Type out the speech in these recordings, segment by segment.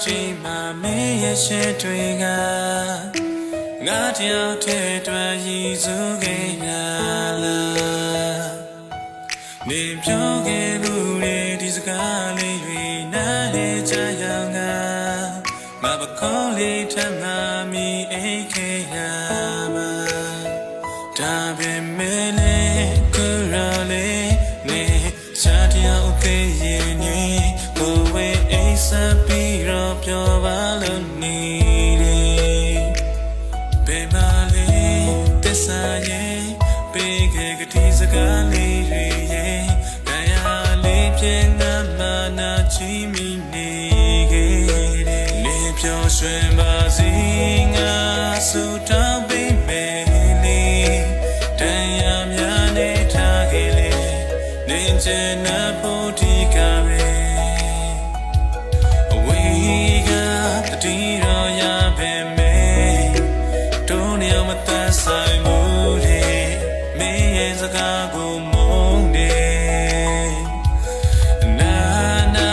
လောကကြီးမှာမင်းရဲ့ရှေ့တွေကငါတယောက်တည်းတွေ့ရည်စူးခဲ့ရလားနေပြောခဲ့မှုတွေဒီစကားလေးတွေနားလေကြရအောင်ငါမဘခေါ်လေးထမ်းမှမိအိတ်ခဲ့ရမှာဒါပေမဲ့လည်းကိုယ်ရော ပြီးတော့ပြောပါလို့နေတယ်ဘယ်မှာလဲတစ္ဆာရဲ့ပေးခဲ့ကတိစကားလေးတွေရဲ့တရားလေးပြင်းငါမနာချီမိနေခဲ့တယ်နေပြောရွှင်ပါစေငါဆူတောင်းပေးမယ်လေတရားများနေထားခဲ့လေနေချင်တဲ့ဖို့ဒီကပဲ မတတ်ဆိုင်မှုလေမင်းရဲ့စကားကိုမုန်းတယ်နာနာ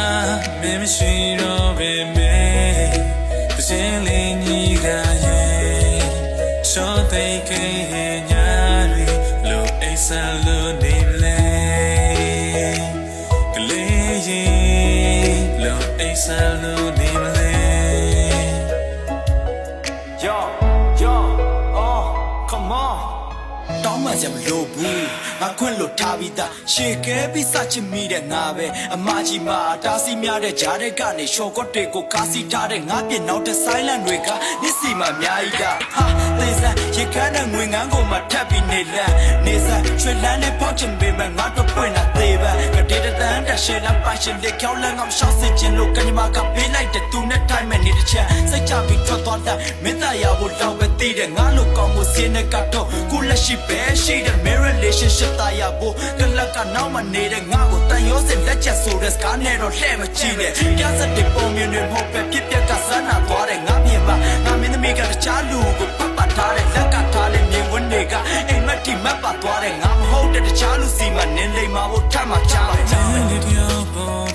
မင်းမရှိတော့ပဲမယ်တစ်ချိန်လေးညီကရဲ့ So they can hear me Lo esa lo ni le Glee Lo esa lo ni le Yo, စရာမလိုဘူးငါခွင့်လို့ထားပြီးသားရှေကဲပြီးစချင်မိတဲ့ငါပဲအမကြီးမှာတားစီများတဲ့ဂျားတဲ့ကနေရှော့ကော့တွေကိုကားစီထားတဲ့ငါပြင်နောက်တဲ့ silent တွေကနစ်စီမှာအများကြီးကဟာသေစံရေခမ်းတဲ့ငွေငန်းကိုမှထပ်ပြီးနေလန်းနေစံချွေလန်းနဲ့ပေါက်ချင်ပေမဲ့ငါတို့ပွင့်တာသေးပါကတိတန်တရှေလမ်းပိုင်ရှင်တဲ့ကြောက်လန်းငါမရှော့စစ်ချင်လို့ကညမကပေးလိုက်တဲ့သူနဲ့တိုင်းမဲ့နေတဲ့ချက်စိတ်ချပြီးထွက်သွားတဲ့မင်းသားရဖို့တော့ပဲတည်တဲ့ငါလိုကောင်းကိုစင်းနဲ့ကတော့ကို လက်ရှိပဲရှိတဲ့ marriage relationship တာရဖို့ကလကနောက်မှနေတဲ့ငါကိုတန်ရောစင်လက်ချက်ဆိုတဲ့စကားနဲ့တော့လှဲ့မကြည့်နဲ့ပြဿနာပုံမြင်တွေမဟုတ်ပဲပြစ်ပြက်ကစမ်းနာသွားတဲ့ငါမြင်ပါငါမင်းသမီးကတခြားလူကိုပတ်ပတ်ထားတဲ့လက်ကထားတဲ့မြင်ကွန်းတွေကအိမ်မက်တီမက်ပါသွားတဲ့ငါမဟုတ်တဲ့တခြားလူစီမှာနင်းလိမ္မာဖို့ထပ်မှချမှာချမှာ Tell it your born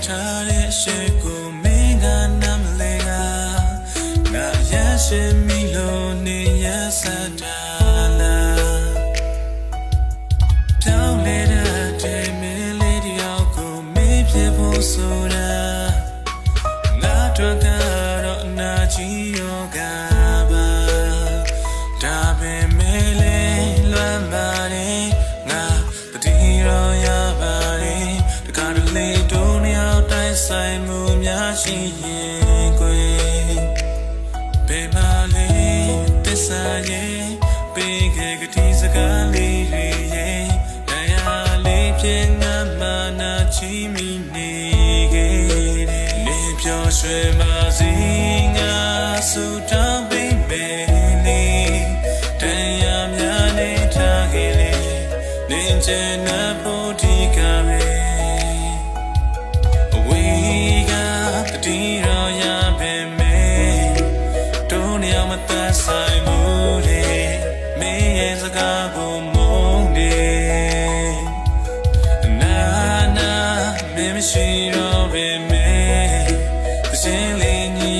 မေးပြဖို့ဆိုတာငါတို့ကတော့အနာကြီးယောဂပါဒါပေမဲ့လေလွမ်းပါတယ်ငါတတိရောရပါတယ်တခါတလေတို့နှစ်ယောက်တိုင်းဆိုင်မှုများရှိရင်ကိုယ်ဘေးမလေးတစ္ဆာရဲ့ပေးခဲ့ကတိစကားလေးတွေရဲ့တရားလေးဖြင့်ငါမ နာချီမိနေခဲ့တယ်နေပြောရွှင်ပါစေငါဆူ မယ်တစ်ချိန်လေးညီ